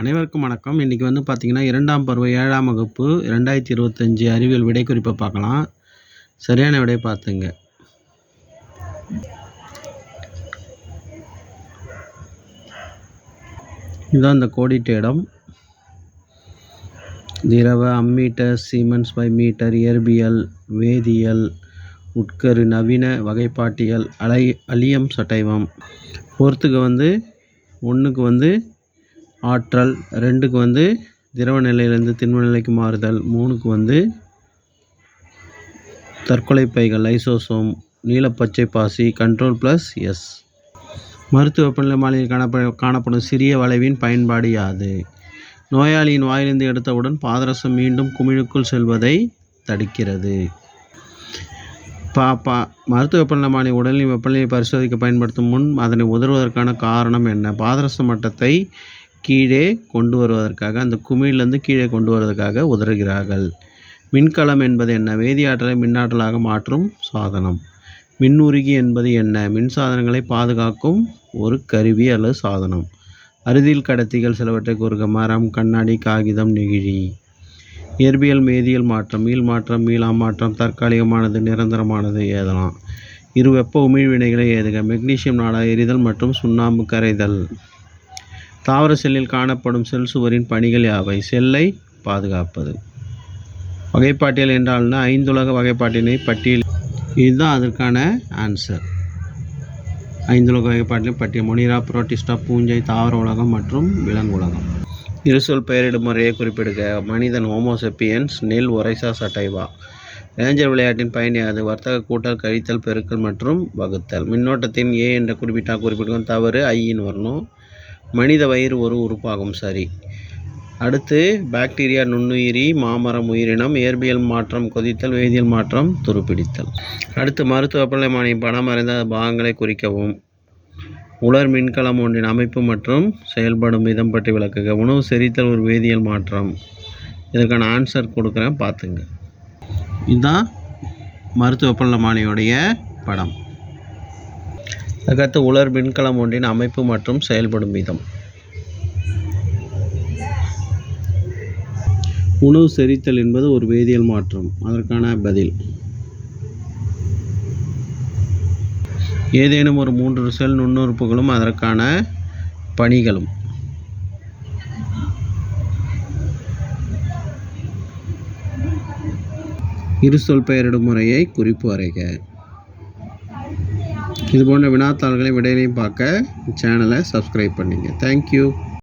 அனைவருக்கும் வணக்கம். இன்றைக்கி வந்து பார்த்திங்கன்னா இரண்டாம் பருவ ஏழாம் வகுப்பு ரெண்டாயிரத்தி இருபத்தஞ்சி அறிவியல் விடைக்குறிப்பை பார்க்கலாம். சரியான விடை பார்த்துங்க. இதுதான் இந்த கோடிட்ட இடம். திரவ அம்மீட்டர் சீமென்ஸ் பை மீட்டர் இயற்பியல் வேதியியல் உட்கரு நவீன வகைப்பாட்டியல் அலை அலியம் சட்டைவம். ஃபோர்த்துக்கு வந்து ஒன்றுக்கு வந்து ஆற்றல் ரெண்டுக்கு வந்து திரவ நிலையிலேருந்து திண்ம நிலைக்கு மாறுதல் மூணுக்கு வந்து தற்கொலை பைகள் ஐசோசோம் நீலப்பச்சை பாசி கண்ட்ரோல் ப்ளஸ் எஸ். மருத்துவ வெப்பநிலை மாலையில் காணப்ப காணப்படும் சிறிய வளைவின் பயன்பாடு யாது? நோயாளியின் வாயிலிருந்து எடுத்தவுடன் பாதரசம் மீண்டும் குமிழுக்குள் செல்வதை தடுக்கிறது. பா பா மருத்துவ வெப்பநிலைமானி உடலின் வெப்பநிலையை பரிசோதிக்க பயன்படுத்தும் முன் அதனை உதறுவதற்கான காரணம் என்ன? பாதரச மட்டத்தை கீழே கொண்டு வருவதற்காக அந்த குமிழிலிருந்து கீழே கொண்டு வருவதற்காக உதறுகிறார்கள். மின்கலம் என்பது என்ன? வேதியாற்றலை மின்னாற்றலாக மாற்றும் சாதனம். மின்னுருகி என்பது என்ன? மின்சாதனங்களை பாதுகாக்கும் ஒரு கருவி அல்லது சாதனம். அறுதியில் கடத்திகள் சிலவற்றை கூறுக மரம் கண்ணாடி காகிதம் நெகிழி. இயற்பியல் மேதியல் மாற்றம் மீள் மாற்றம் மீளாம் மாற்றம் தற்காலிகமானது நிரந்தரமானது ஏதலாம் இரு வெப்ப உமிழ் வினைகளை ஏதுக மெக்னீசியம் நாடா எரிதல் மற்றும் சுண்ணாம்பு கரைதல். தாவர செல்லில் காணப்படும் செல் சுவரின் பணிகள் யாவை? செல்லை பாதுகாப்பது. வகைப்பாட்டியல் என்றால்னா ஐந்துலக வகைப்பாட்டினை பட்டியல். இதுதான் அதற்கான ஆன்சர் ஐந்துலக வகைப்பாட்டிலும் பட்டியல் முனிரா புரோட்டிஸ்டா பூஞ்சை தாவர உலகம் மற்றும் விலங்கு உலகம். இருசொல் பெயரிடும் முறையை குறிப்பிடுக. மனிதன் ஹோமோசெப்பியன்ஸ் நெல் ஒரைசா சட்டைவா. ரேஞ்சர் விளையாட்டின் பயணியாது வர்த்தக கூட்டல் கழித்தல் பெருக்கல் மற்றும் வகுத்தல். மின்னோட்டத்தின் ஏ என்ற குறிப்பிட்டால் குறிப்பிடுவோம். தவறு ஐயின் வரணும். மனித வயிறு ஒரு உறுப்பாகும் சரி. அடுத்து பாக்டீரியா நுண்ணுயிரி மாமரம் உயிரினம் இயற்பியல் மாற்றம் கொதித்தல் வேதியியல் மாற்றம் துருப்பிடித்தல். அடுத்து மருத்துவ வெப்பநிலைமானி படம் அறிந்த பாகங்களை குறிக்கவும். உலர் மின்கலம் ஒன்றின் அமைப்பு மற்றும் செயல்படும் விதம் பற்றி விளக்குக. உணவு செரித்தல் ஒரு வேதியியல் மாற்றம். இதற்கான ஆன்சர் கொடுக்குறேன் பார்த்துங்க. இதுதான் மருத்துவ வெப்பநிலைமானியோடைய படம். அதுக்கடுத்து உலர் மின்கலம் ஒன்றின் அமைப்பு மற்றும் செயல்படும் விதம். உணவு செரித்தல் என்பது ஒரு வேதியியல் மாற்றம். அதற்கான பதில். ஏதேனும் ஒரு மூன்று செல் நுண்ணுறுப்புகளும் அதற்கான பணிகளும். இருசொல் பெயரிடும் முறையை குறிப்பு வரைக. இது போன்ற வினாத்தாள்களை விடையிலையும் பார்க்க சேனலை சப்ஸ்கிரைப் பண்ணிங்க. தேங்க்யூ